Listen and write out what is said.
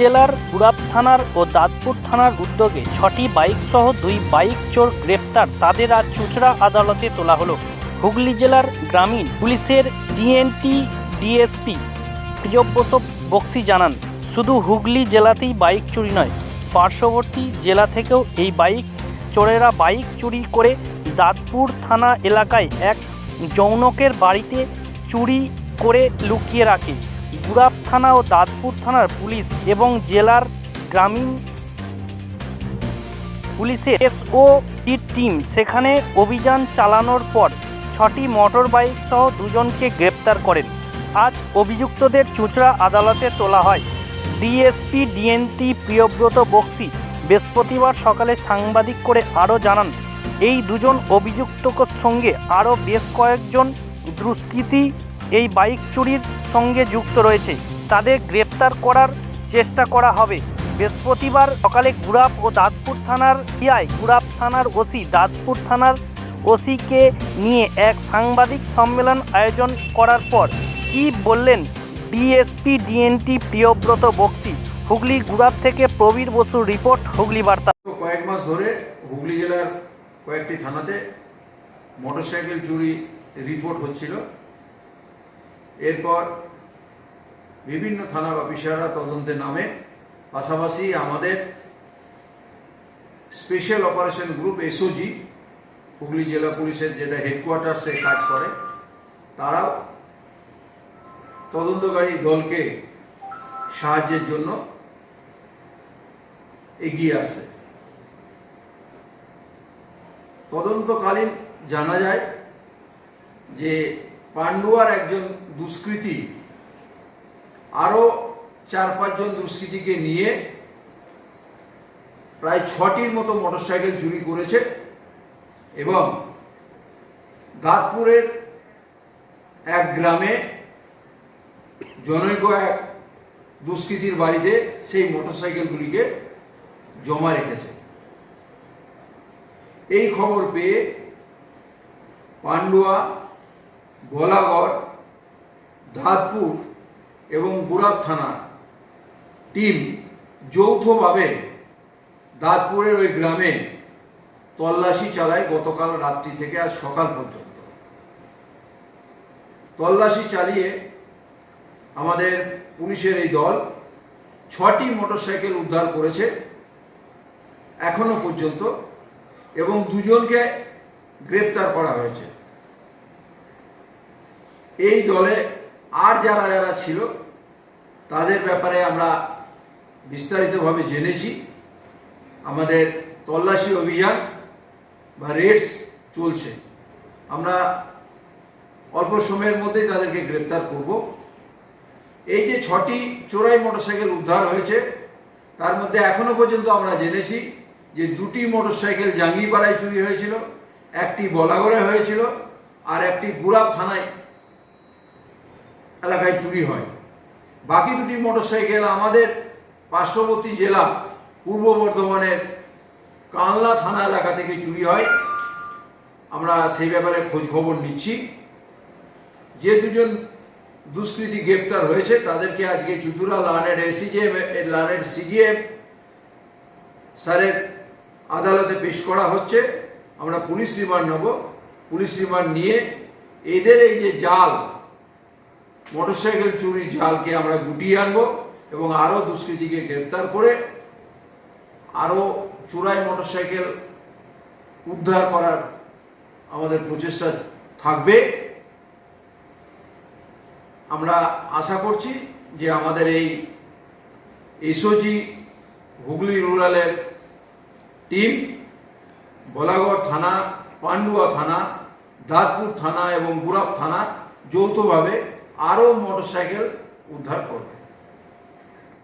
জেলার গুড়াপ থানার ও দাঁতপুর থানার উদ্যোগে ছটি বাইক সহ দুই বাইক চোর গ্রেপ্তার। তাদের আজ চুচড়া আদালতে তোলা হলো। হুগলি জেলার গ্রামীণ পুলিশের ডিএনটি, ডিএসপি প্রিয়ব্রত বক্সি জানান, শুধু হুগলি জেলাতেই বাইক চুরি নয়, পার্শ্ববর্তী জেলা থেকেও এই বাইক চোরেরা বাইক চুরি করে দাঁতপুর থানা এলাকায় এক যৌনকের বাড়িতে চুরি করে লুকিয়ে রাখে। গুড়াপ থানা ও দাঁতপুর থানার পুলিশ এবং জেলার গ্রামীণ পুলিশের এসও টিম সেখানে অভিযান চালানোর পর ছটি মোটর বাইক সহ দুজনকে গ্রেপ্তার করেন। আজ অভিযুক্তদের চুচড়া আদালতে তোলা হয়। ডিএসপি, ডিএনটি, প্রিয়ব্রত বক্সি বৃহস্পতিবার সকালে সাংবাদিক করে আরও জানান, এই দুজন অভিযুক্তর সঙ্গে আরও বেশ কয়েকজন দুষ্কৃতী এই বাইক চুরির সঙ্গে যুক্ত রয়েছে। তাদের গ্রেপ্তার করার চেষ্টা করা হবে। বৃহস্পতিবার সকালে গুড়াপ ও দাঁতপুর থানার পিআই গুড়াপ থানার ওসি, দাঁতপুর থানার ওসিকে নিয়ে এক সাংবাদিক সম্মেলন আয়োজন করার পর কি বললেন ডিএসপি, ডিএনটি, প্রিয়ব্রত বক্সি? হুগলি গুড়াপ থেকে প্রবীর বসুর রিপোর্ট, হুগলি বার্তা। কয়েক মাস ধরে হুগলি জেলার কয়েকটি থানাতে মোটরসাইকেল চুরি রিপোর্ট হচ্ছিল। এরপর বিভিন্ন থানার অফিসাররা তদন্তে নামে, পাশাপাশি আমাদের special operation group SOG Hooghly জেলা পুলিশের যেটা হেডকোয়ার্টার্সে কাজ করে, তারাও তদন্তকারী দলকে সাহায্যের জন্য এগিয়ে আসে। তদন্তকালীন জানা যায় যে পান্ডুয়ার একজন দুষ্কৃতী। আরও চার পাঁচজন দুষ্কৃতীকে নিয়ে প্রায় ছটির মতো মোটরসাইকেল চুরি করেছে এবং দাঁতপুরের এক গ্রামে জনৈক এক দুষ্কৃতীর বাড়িতে সেই মোটরসাইকেলগুলিকে জমা রেখেছে। এই খবর পেয়ে পান্ডুয়া গোলাগড় ধাতপুর এবং গুরাব থানা। টিম যৌথভাবে দাঁতপুরের ওই গ্রামে তল্লাশি চালায় গতকাল রাত্রি থেকে আজ সকাল পর্যন্ত। তল্লাশি চালিয়ে আমাদের পুলিশের এই দল ছটি মোটরসাইকেল উদ্ধার করেছে এখনও পর্যন্ত এবং দুজনকে গ্রেপ্তার করা হয়েছে। এই দলে আর যারা যারা ছিল, তাদের ব্যাপারে আমরা বিস্তারিতভাবে জেনেছি। আমাদের তল্লাশি অভিযান বা রেডস চলছে। আমরা অল্প সময়ের মধ্যেই তাদেরকে গ্রেপ্তার করব। এই যে ছটি চোরাই মোটরসাইকেল উদ্ধার হয়েছে, তার মধ্যে এখনও পর্যন্ত আমরা জেনেছি যে দুটি মোটরসাইকেল জাঙ্গিপাড়ায় চুরি হয়েছিল, একটি বলাগড়ে হয়েছিল, আর একটি গুড়াব থানায় এলাকায় চুরি হয়। বাকি দুটি মোটরসাইকেল আমাদের পার্শ্ববর্তী জেলা, পূর্ব বর্ধমানের কানলা থানা এলাকা থেকে চুরি হয়। আমরা সেই ব্যাপারে খোঁজ খবর নিচ্ছি। যে দুজন দুষ্কৃতী গ্রেপ্তার হয়েছে, তাদেরকে আজকে চুচুড়া লানের এসিজিএম, লানের সিজিএম স্যারের আদালতে পেশ করা হচ্ছে। আমরা পুলিশ রিমান্ড নেব। পুলিশ রিমান্ড নিয়ে এদের এই যে জাল মোটরসাইকেল, চুরি জালকে আমরা গুটিয়ে আনব এবং আরও দুষ্কৃতীকে গ্রেপ্তার করে আরও চোরাই মোটরসাইকেল উদ্ধার করার আমাদের প্রচেষ্টা থাকবে। আমরা আশা করছি যে আমাদের এই এসওজি হুগলি রুরালের টিম, বলাগড় থানা, পান্ডুয়া থানা, দাঁতপুর থানা এবং গুরাব থানা যৌথভাবে আরও মোটরসাইকেল উদ্ধার করবে।